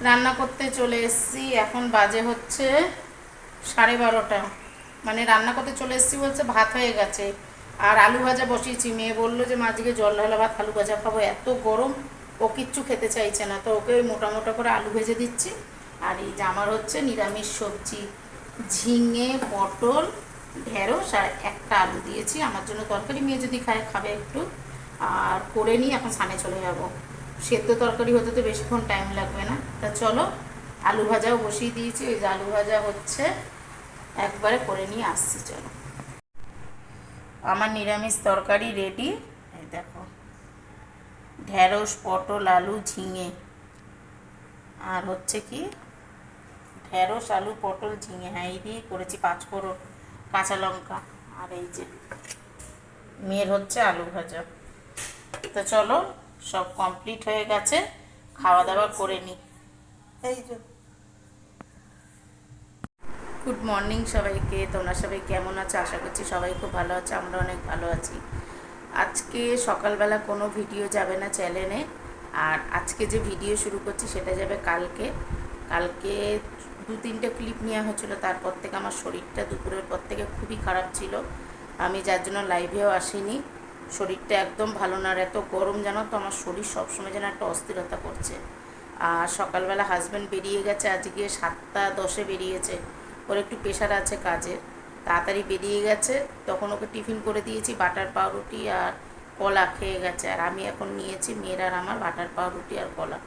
রান্না করতে চলে এসেছি। এখন বাজে হচ্ছে সাড়ে বারোটা। মানে রান্না করতে চলে এসেছি বলছে ভাত হয়ে গেছে। আর আলু ভাজা বসিয়েছি। মেয়ে বলল যে, মাঝিকে জল ঢালা ভাত, আলু ভাজা খাব। এত গরম, ও কিচ্ছু খেতে চাইছে না। তো ওকে ওই মোটা মোটা করে আলু ভেজে দিচ্ছি। আর এই যে আমার হচ্ছে নিরামিষ সবজি। ঝিঙে, পটল, ঢেঁড়স আর একটা আলু দিয়েছি। আমার জন্য তরকারি। মেয়ে যদি খায়, খাবে একটু। আর করে নিয়ে এখন সানে চলে যাব। সেদ্ধ তরকারি হতে তো বেশিক্ষণ টাইম লাগবে না। তা চলো, আলু ভাজাও বসিয়ে দিয়েছি, ওই যে আলু ভাজা হচ্ছে, একবারে করে নিয়ে আসছি, চলো। আমার নিরামিষ তরকারি রেডি দেখো, ঢেঁড়স, পটল, আলু, ঝিঙে। আর হচ্ছে কি, ঢেঁড়স, আলু, পটল, ঝিঙে। হ্যাঁ এই দিয়ে করেছি পাঁচফোড়ন কাঁচা লঙ্কা। আর এই যে, মেয়ের হচ্ছে আলু ভাজা। তো চলো সব কমপ্লিট হয়ে গেছে খাওয়া দাওয়া করে এই যে। গুড মর্নিং সবাইকে তোমরা সবাই কেমন আছো? আশা করছি সবাই খুব ভালো আছে আমরা অনেক ভালো আছি। আজকে সকালবেলা কোনো ভিডিও যাবে না চ্যানেলে আর আজকে যে ভিডিও শুরু করছি সেটা যাবে কালকে। কালকে দু তিনটে ক্লিপ নেওয়া হয়েছিল তারপর থেকে আমার শরীরটা দুপুরের পর থেকে খুবই খারাপ ছিল। আমি যার জন্য লাইভেও আসিনি। শরীরটা একদম ভালো না আর এত গরম জানো তো, আমার শরীর সবসময় যেন একটা অস্থিরতা করছে। আর সকালবেলা হাজব্যান্ড বেরিয়ে গেছে, আজকে সাতটা দশে বেরিয়েছে। ওর একটু প্রেশার আছে কাজের। তাড়াতাড়ি বেরিয়ে গেছে, তখন ওকে টিফিন করে দিয়েছি, বাটার পাউরুটি আর কলা খেয়ে গেছে। আর আমি এখন নিয়েছি মেয়ের আর আমার বাটার পাউরুটি আর কলা।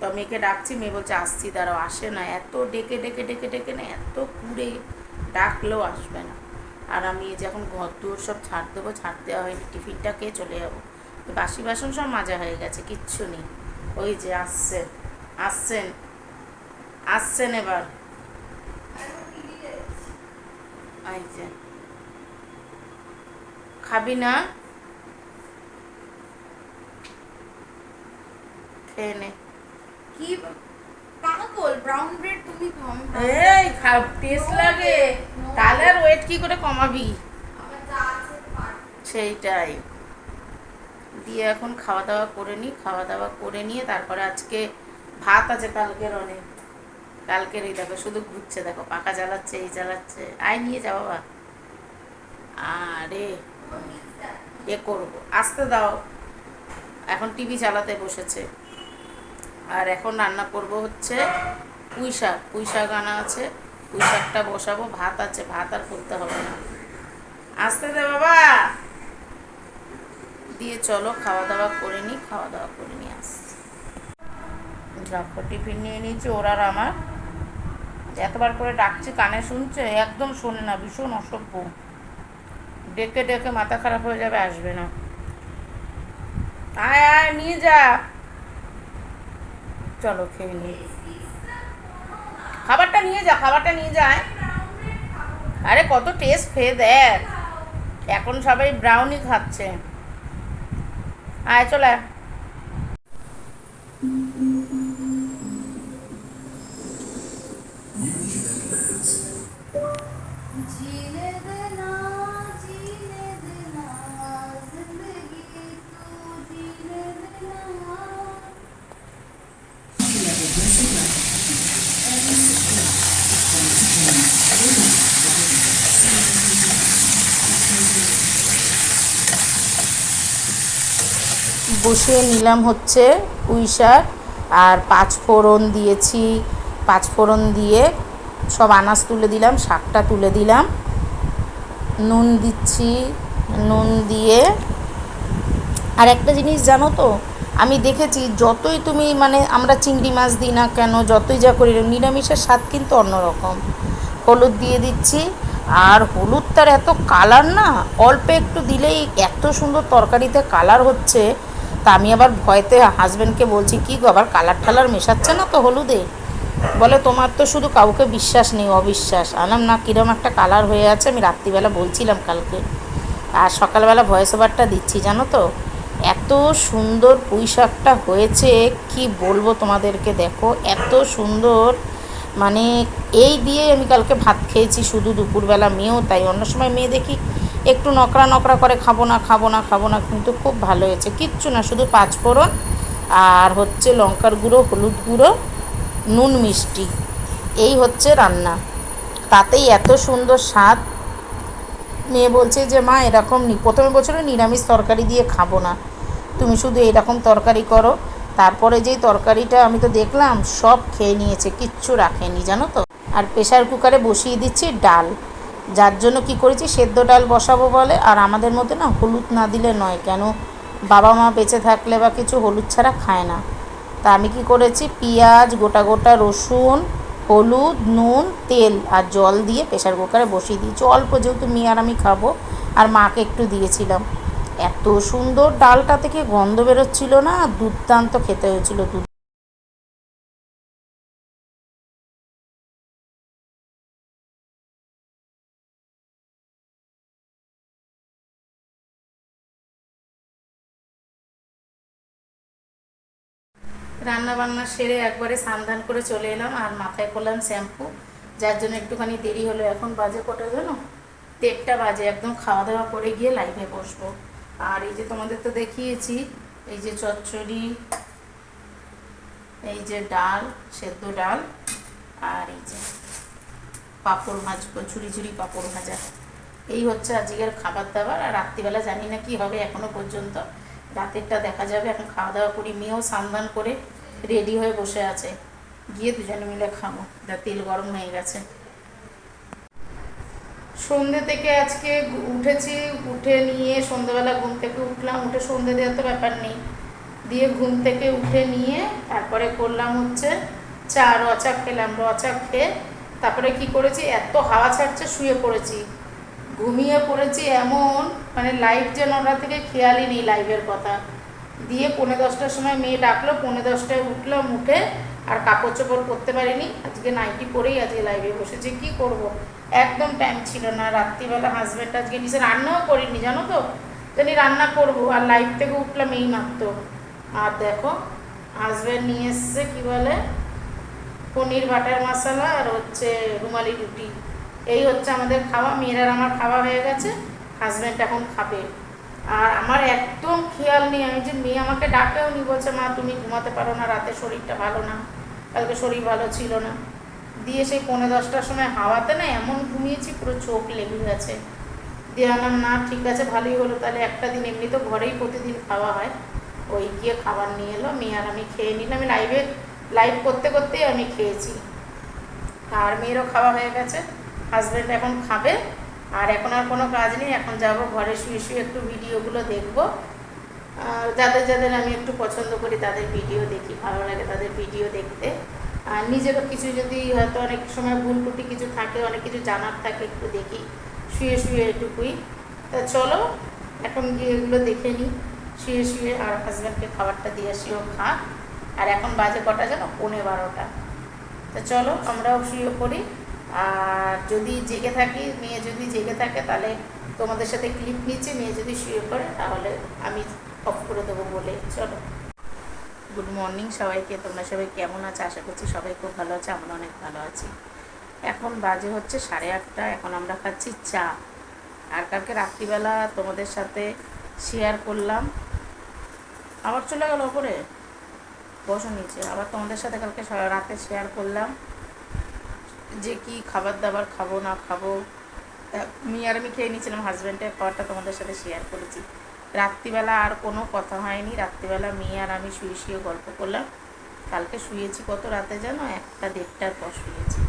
তো মেয়েকে ডাকছি, মেয়ে বলছে, আসছি, দাঁড়াও। আসে না, এত ডেকে ডেকে ডেকে ডেকে না, এত কুড়ে ডাকলেও আসবে না। আর আমি এই যে এখন ঘর দুয়ার সব ছাড় দেবো ছাড় দেওয়া হয়নি, টিফিনটা খেয়ে চলে যাব। বাসি বাসন সব মাজা হয়ে গেছে, কিচ্ছু নেই। ওই যে আসছে আসছেন আসছেন এবার। খাবি না? খেয়ে নে। কি পাগল ব্রাউন ব্রেড তুমি brown এই খাও টেস্ট লাগে। তাহলে আর ওয়েট কি করে কমাবি? যা সেইটাই। দিয়ে এখন খাওয়া দাওয়া করে নিই খাওয়া দাওয়া করে নিয়ে তারপরে আজকে ভাত আছে কালকের অনেক। কালকের এই দেখো শুধু ঘুরছে দেখো পাকা জ্বালাচ্ছে এই জ্বালাচ্ছে। আয় নিয়ে যাও বাবা। আরে এ করব। আসতে দাও। এখন টিভি চালাতে বসেছে। আর এখন রান্না করব হচ্ছে পুঁই শাক। পুঁই শাক আনা আছে। পুঁই শাকটা বসাবো। ভাত আছে। ভাত আর করতে হবে না। আসতে দে বাবা। দিয়ে চলো খাওয়া দাওয়া করে নিই খাওয়া দাওয়া করে নিয়ে আসছি দেখো টিফিন নিয়ে নিয়েছি ওরা আর আমার। এতবার করে ডাকছি, কানে শুনছে, একদম শোনে না, ভীষণ অসভ্য। ডেকে ডেকে মাথা খারাপ হয়ে যাবে, আসবে না। আয় আয়, নিয়ে যা। চলো খেয়ে নি। খাবারটা নিয়ে যা, খাবারটা নিয়ে যায়। আরে কত টেস্ট খেয়ে দেখ। এখন সবাই ব্রাউনি খাচ্ছে। আয়, চলে আয়। বসিয়ে নিলাম হচ্ছে পুঁই শাক আর পাঁচ ফোড়ন দিয়েছি। পাঁচ ফোড়ন দিয়ে সব আনাজ তুলে দিলাম, শাকটা তুলে দিলাম। নুন দিচ্ছি, নুন দিয়ে। আর একটা জিনিস জানো তো, আমি দেখেছি যতই তুমি মানে আমরা চিংড়ি মাছ দিই না কেন, যতই যা করি নিরামিষের স্বাদ কিন্তু অন্যরকম। হলুদ দিয়ে দিচ্ছি, আর হলুদটার এত কালার না, অল্প একটু দিলেই এত সুন্দর তরকারিতে কালার হচ্ছে। তা আমি আবার ভয়তে হাজব্যান্ডকে বলছি, কি গো, আবার কালার ঠালার মেশাচ্ছে না তো হলুদে? বলে, তোমার তো শুধু কাউকে বিশ্বাস নেই, অবিশ্বাস। আনাম, না, কিরম একটা কালার হয়ে আছে, আমি রাত্রিবেলা বলছিলাম কালকে। আর সকালবেলা ভয়েস ওভারটা দিচ্ছি, জানো তো? এত সুন্দর পুঁই শাকটা হয়েছে, কি বলব তোমাদেরকে, দেখো? এত সুন্দর মানে এই দিয়ে আমি কালকে ভাত খেয়েছি, শুধু দুপুরবেলা মেয়েও, তাই অন্য সময় মেয়ে দেখি একটু নকরা নকরা করে খাব না খাব না খাব না, কিন্তু খুব ভালো হয়েছে। কিচ্ছু না, শুধু পাঁচফোড়ন আর হচ্ছে লঙ্কার গুঁড়ো, হলুদ গুঁড়ো, নুন মিষ্টি। এই হচ্ছে রান্না। তাতেই এত সুন্দর স্বাদ। মেয়ে বলছে যে, মা, এরকম প্রথমে বছরে নিরামিষ তরকারি দিয়ে খাব না। তুমি শুধু এরকম তরকারি করো। তারপরে যেই তরকারিটা আমি তো দেখলাম, সব খেয়ে নিয়েছে, কিচ্ছু রাখেনি, জানো তো? আর প্রেশার কুকারে বসিয়ে দিচ্ছি ডাল। যার জন্য কি করেছি? সেদ্ধ ডাল বসাবো বলে। আর আমাদের মধ্যে না হলুদ না দিলে নয়। কেন? বাবা মা বেঁচে থাকলে বা কিছু হলুদ ছাড়া খায় না। তা আমি কি করেছি? পেঁয়াজ, গোটা গোটা রসুন, হলুদ, নুন, তেল আর জল দিয়ে প্রেশার কুকারে বসিয়ে দিয়েছি। অল্প যেহেতু মেয়ে আর আমি খাব, আর মাকে একটু দিয়েছিলাম। এত সুন্দর ডালটা থেকে গন্ধ বেরোচ্ছিল না, দুর্দান্ত খেতে হয়েছিল দুধ রান্না বান্না সেরে একবারে স্নান করে চলে এলাম আর মাথায় করলাম শ্যাম্পু, যার জন্য একটুখানি দেরি হলো। এখন বাজে কটা জানো? দেড়টা বাজে, একদম খাওয়া দাওয়া করে গিয়ে লাইভে বসবো। আর এই যে তোমাদের তো দেখিয়েছি, এই যে চচ্চড়ি, এই যে ডাল, সেদ্ধ ডাল, আর এই যে পাঁপড় ভাজবো ঝুড়ি ঝুড়ি পাঁপড় ভাজা। এই হচ্ছে আজকের খাবার দাবার আর রাত্রিবেলা জানি না কি হবে এখনও পর্যন্ত। রাতেরটা দেখা যাবে, এখন খাওয়া দাওয়া করি, মেয়েও সান্দান করে রেডি হয়ে বসে আছে। গিয়ে দুজনে মিলে খাব। যা তেল গরম হয়ে গেছে। সন্ধে থেকে আজকে উঠেছি, উঠে নিয়ে সন্ধেবেলা ঘুম থেকে উঠলাম। উঠে সন্ধে দেওয়ার তো ব্যাপার নেই। দিয়ে ঘুম থেকে উঠে নিয়ে তারপরে করলাম হচ্ছে চা রচা খেলাম রচা খেয়ে তারপরে কি করেছি? এত হাওয়া ছাড়ছে, শুয়ে পড়েছি। ঘুমিয়ে পড়েছি এমন মানে লাইভ যেন নটা থেকে খেয়ালই নেই লাইভের কথা। দিয়ে পৌনে দশটার সময় মেয়ে ডাকলো, পৌনে দশটায় উঠলাম উঠে আর কাপড় চোপড় করতে পারিনি। আজকে নাইটি পরেই আজকে লাইভে বসেছি, কি করব? একদম টাইম ছিল না। রাত্রিবেলা হাজব্যান্ড আজকে নিচে রান্নাও করিনি, জানো তো? জানি রান্না করব, আর লাইভ থেকে উঠলাম এই মাত্র আর দেখো হাজব্যান্ড নিয়ে এসছে কি বলে? পনির বাটার মশলা আর হচ্ছে রুমালি রুটি। এই হচ্ছে আমাদের খাওয়া মেয়েরার আমার খাওয়া হয়ে গেছে। হাজব্যান্ড এখন খাবে। আর আমার একদম খেয়াল নেই, আমি যে মেয়ে আমাকে ডাকেও নি বলছে, মা, তুমি ঘুমাতে পারো না, রাতে শরীরটা ভালো না, কালকে শরীর ভালো ছিল না। দিয়ে সেই পৌনে দশটার সময় হাওয়াতে না এমন ঘুমিয়েছি, পুরো চোখ লেগে গেছে। দিয়ে আমার না, ঠিক আছে, ভালোই হলো, তাহলে একটা দিন এমনি তো ঘরেই প্রতিদিন খাওয়া হয়। ওই গিয়ে খাবার নিয়ে এলো, মেয়ে আর আমি খেয়ে নিলাম। আমি লাইভে লাইভ করতে করতেই আমি খেয়েছি। আর মেয়েরও খাওয়া হয়ে গেছে হাজব্যান্ড এখন খাবে। আর এখন আর কোনো কাজ নেই, এখন যাব ঘরে শুয়ে শুয়ে একটু ভিডিওগুলো দেখব। যাদের যাদের আমি একটু পছন্দ করি তাদের ভিডিও দেখি, ভালো লাগে তাদের ভিডিও দেখতে। আর নিজেরও কিছু যদি হয়তো অনেক সময় ভুল টুটি কিছু থাকে, অনেক কিছু জানার থাকে, একটু দেখি, শুয়ে শুয়ে এটুকুই। তা চলো, এখন গিয়ে এগুলো দেখে নিই, শুয়ে শুয়ে আর হাজব্যান্ডকে খাবারটা দিয়ে আসিও খা আর এখন বাজে কটা যেন পৌনে বারোটা। তা চলো, আমরাও শুয়ে পড়ি। আর যদি জেগে থাকি, মেয়ে যদি জেগে থাকে, তাহলে তোমাদের সাথে ক্লিপ নিচ্ছে, মেয়ে যদি শুয়ে পড়ে, তাহলে আমি অফ করে দেবো বলে। চলো। গুড মর্নিং সবাইকে, তোমরা সবাই কেমন আছে? আশা করছি সবাই খুব ভালো আছে আমরা অনেক ভালো আছি। এখন বাজে হচ্ছে সাড়ে আটটা, এখন আমরা খাচ্ছি চা। আর কালকে রাত্রিবেলা তোমাদের সাথে শেয়ার করলাম। আবার চলে গেল ওপরে। বসো নিচে। আবার তোমাদের সাথে কালকে রাতে শেয়ার করলাম। যে কি খাবার দাবার খাব, না খাব আমি আর আমি খেয়ে নিয়েছিলাম হাজব্যান্ডের খাবারটা তোমাদের সাথে শেয়ার করেছি। রাত্রিবেলা আর কোনো কথা হয়নি, রাত্রিবেলা মেয়ে আর আমি শুয়ে শুয়ে গল্প করলাম। কালকে শুয়েছি কত রাতে জানো? একটা দেড়টার পর শুয়েছি।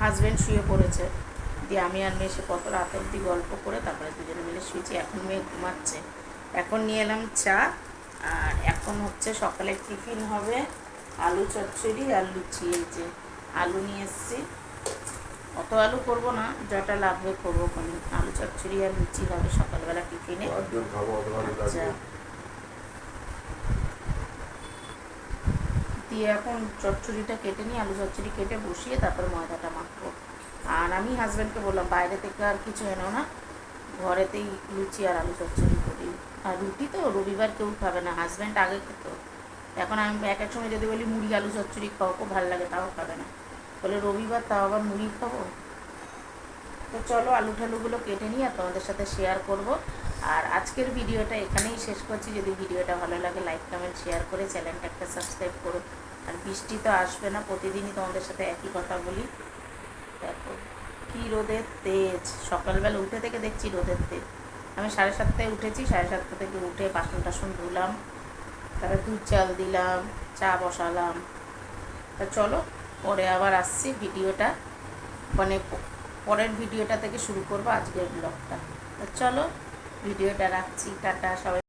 হাজব্যান্ড শুয়ে পড়েছে। দিয়ে আমি আর মেয়ে সে কত রাত অবধি গল্প করে তারপরে দুজনে মিলে শুয়েছি। এখন মেয়ে ঘুমাচ্ছে। এখন নিয়ে এলাম চা। আর এখন হচ্ছে সকালে টিফিন হবে আলু চচ্চড়ি আর লুচি এই যে। আলু নিয়ে এসেছি। অত আলু করব না যটা লাগবে করব কোন। আলু চচ্চড়ি আর লুচি হবে সকালবেলা টিফিনে। আচ্ছা। দিয়ে এখন চচ্চড়িটা কেটে নিই আলু চচ্চড়ি কেটে বসিয়ে তারপর ময়দাটা মাখবো। আর আমি হাজব্যান্ডকে বললাম বাইরে থেকে আর কিছু এনো না। ঘরেতেই লুচি আর আলু চচ্চড়ি করি। আর রুটি তো রবিবার কেউ খাবে না। হাজব্যান্ড আগে খেত। এখন আমি এক এক সময় যদি বলি মুড়ি আলু চচ্চড়ি খাও খুব ভালো লাগে তাও খাবে না। বলে, রবিবার তাও আবার মুড়ি খাব? তো চলো আলু ঠালুগুলো কেটে নিয়ে তোমাদের সাথে শেয়ার করব। আর আজকের ভিডিওটা এখানেই শেষ করছি। যদি ভিডিওটা ভালো লাগে লাইক কমেন্ট শেয়ার করে চ্যানেলটা একটা সাবস্ক্রাইব করো। আর বৃষ্টি তো আসবে না, প্রতিদিনই তোমাদের সাথে একই কথা বলি। দেখো, কী রোদের তেজ। সকালবেলা উঠে থেকে দেখছি রোদের তেজ। আমি সাড়ে সাতটায় উঠেছি, সাড়ে সাতটা থেকে উঠে বাসন টাসন ধুলাম। তারপরে দুধ চাল দিলাম, চা বসালাম। তা চলো পরে আবার আসছি, ভিডিওটা মানে পরের ভিডিওটা থেকে শুরু করব আজকের ব্লগটা চলো, ভিডিওটা রাখছি, টাটা, সবাই।